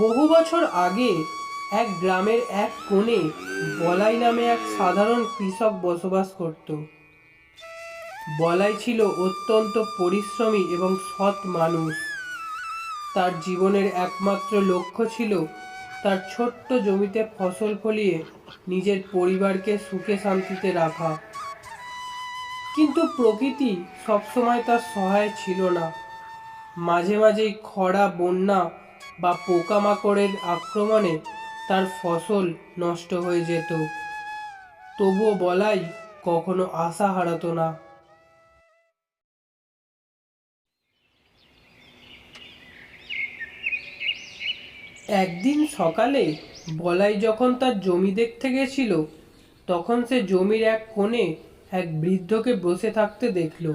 বহু বছর আগে এক গ্রামের এক কোণে বলাই নামে এক সাধারণ কৃষক বসবাস করত। বলাই ছিল অত্যন্ত পরিশ্রমী এবং সৎ মানুষ। তার জীবনের একমাত্র লক্ষ্য ছিল তার ছোট্ট জমিতে ফসল ফলিয়ে নিজের পরিবারকে সুখে শান্তিতে রাখা। কিন্তু প্রকৃতি সবসময় তার সহায় ছিল না। মাঝে মাঝেই খরা, বন্যা বা পোকামাকড়ের আক্রমণে তার ফসল নষ্ট হয়ে যেত। তবুও বলাই কখনো আশা হারাতো না। একদিন সকালে বলাই যখন তার জমি দেখতে গেছিল, তখন সে জমির এক কোণে এক বৃদ্ধকে বসে থাকতে দেখল।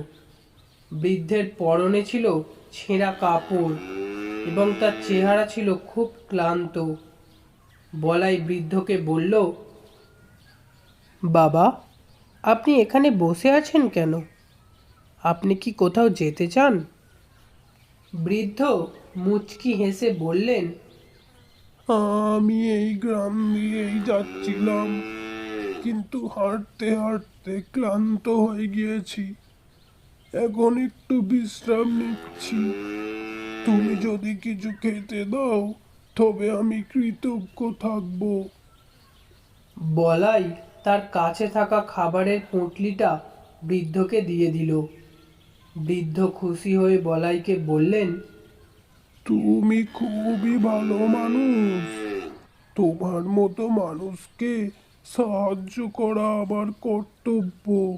বৃদ্ধের পরনে ছিল ছেঁড়া কাপড়। এবং তার চেহারা ছিল খুব ক্লান্ত। বলাই বৃদ্ধকে বলল, বাবা, আপনি এখানে বসে আছেন কেন? আপনি কি কোথাও যেতে চান? বৃদ্ধ মুচকি হেসে বললেন, আমি এই গ্রাম দিয়েই যাচ্ছিলাম, কিন্তু হাঁটতে হাঁটতে ক্লান্ত হয়ে গিয়েছি। এখন একটু বিশ্রাম নিচ্ছি। তুমি যদি কিছু খেতে দাও তবে আমি কৃতজ্ঞ থাকব। বলাই তার কাছে থাকা খাবারের পুঁটলিটা বৃদ্ধকে দিয়ে দিল। বৃদ্ধ খুশি হয়ে বলাইকে বললেন তুমি খুবই ভালো মানুষ। তোমার মতো মানুষকে সাহায্য করা আমার কর্তব্য।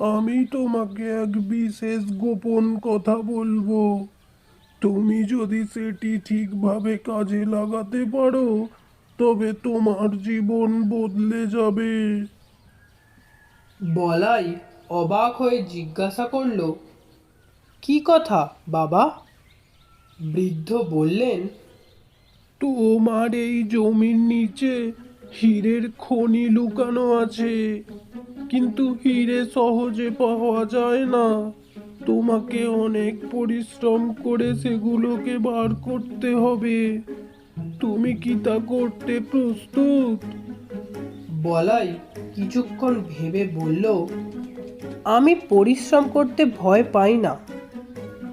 আমি তোমাকে এক বিশেষ গোপন কথা বলব। তুমি যদি সেটি ঠিকভাবে কাজে লাগাতে পারো তবে তোমার জীবন বদলে যাবে। বলাই অবাক হয়ে জিজ্ঞাসা করল কি কথা বাবা? বৃদ্ধ বললেন তোমার এই জমির নিচে হীরের খনি লুকানো আছে কিন্তু হিরে সহজে পাওয়া যায় না। তোমাকে অনেক পরিশ্রম করে সেগুলোকে বার করতে হবে। তুমি কি তা করতে প্রস্তুত? বলাই কিছুক্ষণ ভেবে বলল আমি পরিশ্রম করতে ভয় পাই না।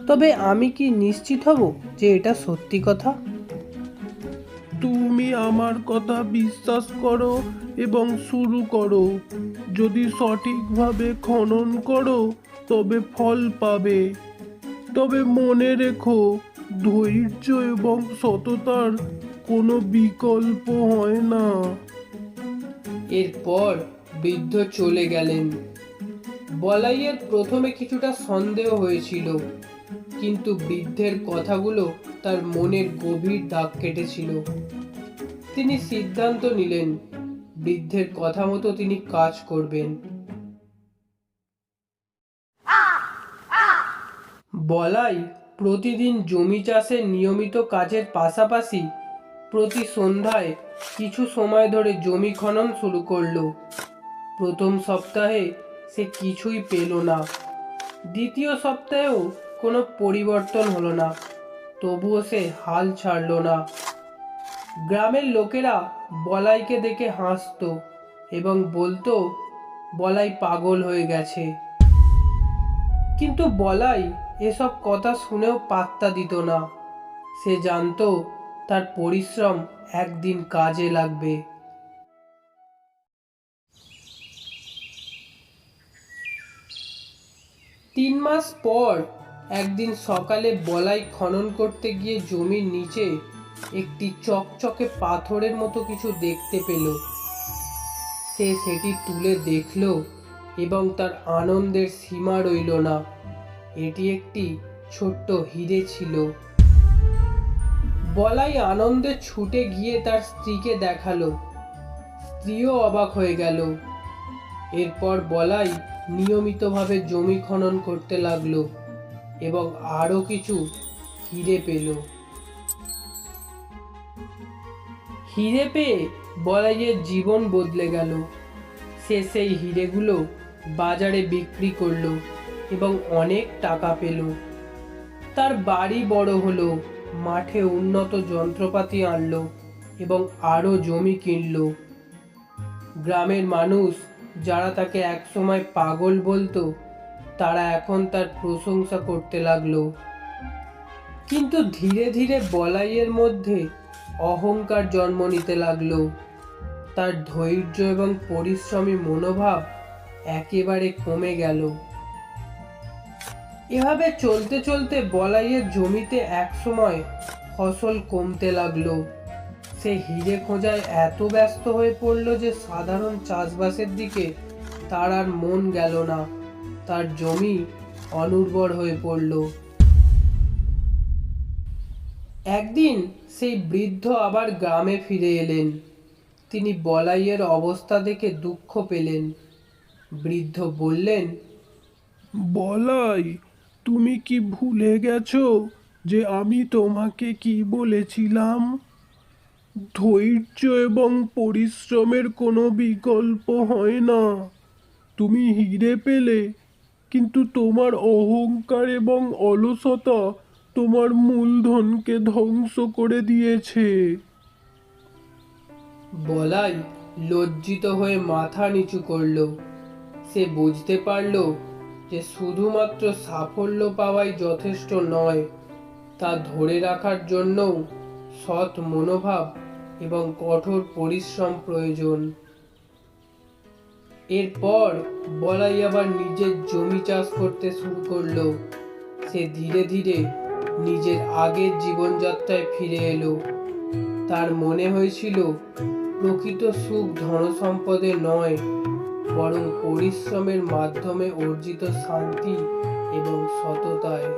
তবে আমি কি নিশ্চিত হব যে এটা সত্যি কথা? তুমি আমার কথা বিশ্বাস করো এবং শুরু করো। যদি সঠিকভাবে খনন করো তবে ফল পাবে। তবে মনে রেখো, ধৈর্য এবং সততার কোনো বিকল্প হয় না। এরপর বৃদ্ধ চলে গেলেন। বলাইয়ের প্রথমে কিছুটা সন্দেহ হয়েছিল, কিন্তু বৃদ্ধের কথাগুলো তার মনের গভীর দাগ কেটেছিল। তিনি সিদ্ধান্ত নিলেন, বৃদ্ধের কথা মতো তিনি কাজ করবেন। বলাই প্রতিদিন জমি চাষের নিয়মিত কাজের পাশাপাশি প্রতি সন্ধ্যায় কিছু সময় ধরে জমি খনন শুরু করল। প্রথম সপ্তাহে সে কিছুই পেল না। দ্বিতীয় সপ্তাহেও কোনো পরিবর্তন হলো না। তবুও সে হাল ছাড়লো না। গ্রামের লোকেরা বলাইকে দেখে হাসতো এবং বলতো, বলাই পাগল হয়ে গেছে। কিন্তু বলাই এসব কথা শুনেও পাত্তা দিত না। সে জানতো তার পরিশ্রম একদিন কাজে লাগবে। তিন মাস পর একদিন সকালে বলাই খনন করতে গিয়ে জমির নিচে একটি চকচকে পাথরের মতো কিছু দেখতে পেল। সে সেটি তুলে দেখল এবং তার আনন্দের সীমা রইল না। এটি একটি ছোট্ট হিরে ছিল। বলাই আনন্দে ছুটে গিয়ে তার স্ত্রীকে দেখাল। স্ত্রীও অবাক হয়ে গেল। এরপর বলাই নিয়মিতভাবে জমি খনন করতে লাগল এবং আরও কিছু হিরে পেল। হিরে পেয়ে বলাইয়ের জীবন বদলে গেল। সে সেই হিরেগুলো বাজারে বিক্রি করল। এবং অনেক টাকা পেল। তার বাড়ি বড় হলো, মাঠে উন্নত যন্ত্রপাতি আনলো এবং আরও জমি কিনল। গ্রামের মানুষ যারা তাকে একসময় পাগল বলতো, তারা এখন তার প্রশংসা করতে লাগল। কিন্তু ধীরে ধীরে বলাইয়ের মধ্যে অহংকার জন্ম নিতে লাগল। তার ধৈর্য এবং পরিশ্রমী মনোভাব একেবারে কমে গেল। এভাবে চলতে চলতে বলাইয়ের জমিতে একসময় ফসল কমতে লাগল। সে হিরে খোঁজায় এত ব্যস্ত হয়ে পড়ল যে সাধারণ চাষবাসের দিকে তার আর মন গেল না। তার জমি অনুর্বর হয়ে পড়ল। একদিন সেই বৃদ্ধ আবার গ্রামে ফিরে এলেন। তিনি বলাইয়ের অবস্থা দেখে দুঃখ পেলেন। বৃদ্ধ বললেন, বলাই তুমি কি ভুলে গেছো যে আমি তোমাকে কি বলেছিলাম? ধৈর্য এবং পরিশ্রমের কোনো বিকল্প হয় না। তুমি হিরে পেলে, কিন্তু তোমার অহংকার এবং অলসতা তোমার মূলধনকে ধ্বংস করে দিয়েছে। বলাই লজ্জিত হয়ে মাথা নিচু করল। সে বুঝতে পারল যে শুধুমাত্র সাফল্য পাওয়াই যথেষ্ট নয়, তা ধরে রাখার জন্যও সৎ মনোভাব এবং কঠোর পরিশ্রম প্রয়োজন। এরপর বলাই আবার নিজের জমি চাষ করতে শুরু করল। সে ধীরে ধীরে নিজের আগের জীবনযাত্রায় ফিরে এলো। তার মনে হয়েছিল, প্রকৃত সুখ ধনসম্পদে নয় বরং পরিশ্রমের মাধ্যমে অর্জিত শান্তি এবং সততায়।